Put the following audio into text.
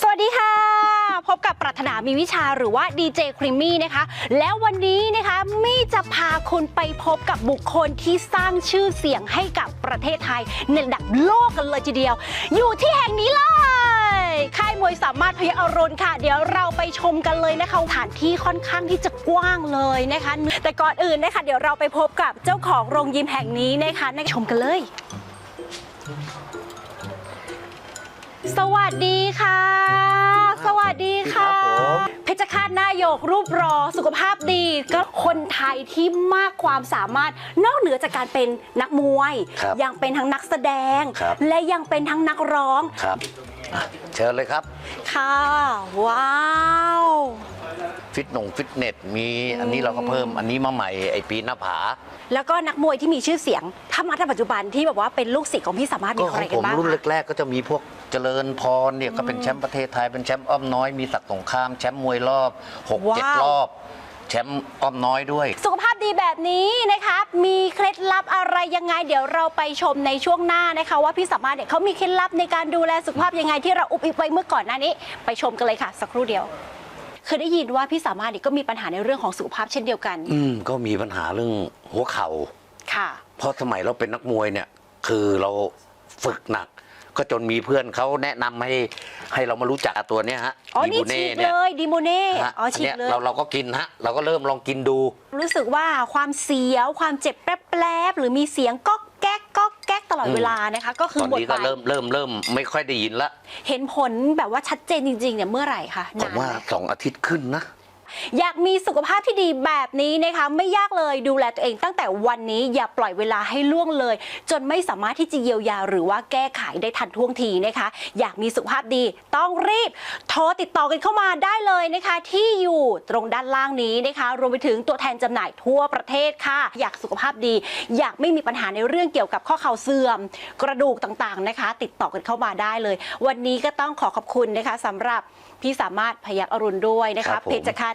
สวัสดีค่ะ พบกับปรัถนามีวิชาหรือว่าดีเจครีมมี่นะคะ แล้ววันนี้นะคะมี่จะพาคุณไปพบกับบุคคลที่สร้างชื่อเสียงให้กับประเทศไทย ในระดับโลกกันเลยทีเดียว อยู่ที่แห่งนี้เลยค่ายมวยสามารถพยาอรุณค่ะ เดี๋ยวเราไปชมกันเลยนะคะสถานที่ค่อนข้างที่จะกว้างเลยนะคะ แต่ก่อนอื่นนะคะเดี๋ยวเราไปพบกับเจ้าของโรงยิมแห่งนี้นะคะในชมกันเลย สวัสดีค่ะ สวัสดีค่ะครับผมเพชรฆาตนายกรูปรอสุขภาพดี ก็คนไทยที่มากความสามารถนอกเหนือจากการเป็นนักมวย ครับยังเป็นทั้งนักแสดง ครับ และยังเป็นทั้งนักร้องครับอะเชิญเลยครับ ค่ะ ว้าว ฟิตหนงฟิตเนสมีอันนี้เราก็เพิ่มอันนี้มาใหม่ไอปีหน้าผาแล้วก็นักมวยที่มีชื่อเสียงถ้ามาในปัจจุบันที่แบบว่าเป็นลูกศิษย์ของพี่สามารถมีก็ใคขรองกัผนมบ้างรุ่นคะ แรกๆก็จะมีพวก เจริญพรเนี่ยก็เป็นแชมป์ประเทศไทยเป็นแชมป์อ้อมน้อยมีศักดิ์สงครามแชมป์มวยรอบ6ว้าว7รอบแชมป์อ้อมน้อยด้วย สุขภาพดีแบบนี้นะคะ มีเคล็ดลับอะไรยังไง เดี๋ยวเราไปชมในช่วงหน้านะคะ ว่าพี่สามารถเนี่ยเขามีเคล็ดลับในการดูแลสุขภาพยังไงที่เราอุบอิบไว้เมื่อก่อนหน้านี้ ไปชมกันเลยค่ะ สักครู่เดียว เคยได้ยินว่าพี่สามารถเนี่ยก็มีปัญหาในเรื่องของสุขภาพเช่นเดียวกันอืมก็มีปัญหาเรื่องหัวเข่า ค่ะ เพราะสมัยเราเป็นนักมวยเนี่ย คือเราฝึกหนัก ก็จนมีเพื่อนเขาแนะนำให้ให้เรามารู้จักตัวเนี้ยฮะอ๋อดีนี่บูฉีกเนี่ยเลยดีโมเน่ฮะอ๋อฉีนกเนี้ยเลยเราเราก็กินฮะเราก็เริ่มลองกินดู รู้สึกว่าความเสียวความเจ็บแป๊บๆหรือมีเสียงก๊อกแก๊กก๊อกแก๊กตลอดอืม เวลานะคะ ก็คือตอนหมดนี้ไปก็เริ่มเริ่มเริ่มไม่ค่อยได้ยินละเห็นผลแบบว่าชัดเจนจริงๆเนี่ยเมื่อไหร่คะผมนานว่าไหมสองอาทิตย์ขึ้นนะ อยากมีสุขภาพที่ดีแบบนี้นะคะไม่ยากเลยดูแลตัวเองตั้งแต่วันนี้อย่าปล่อยเวลาให้ล่วงเลย จนไม่สามารถที่จะเยียวยาหรือว่าแก้ไขได้ทันท่วงทีนะคะ อยากมีสุขภาพดีต้องรีบ โทรติดต่อกันเข้ามาได้เลยนะคะ ที่อยู่ตรงด้านล่างนี้นะคะ รวมไปถึงตัวแทนจำหน่ายทั่วประเทศค่ะ อยากสุขภาพดี อยากไม่มีปัญหาในเรื่องเกี่ยวกับข้อเข่าเสื่อม กระดูกต่างๆนะคะ ติดต่อกันเข้ามาได้เลย วันนี้ก็ต้องขอขอบคุณนะคะสำหรับพี่สามารถพยักอรุณด้วยนะครัคะบผมเพชรฆาต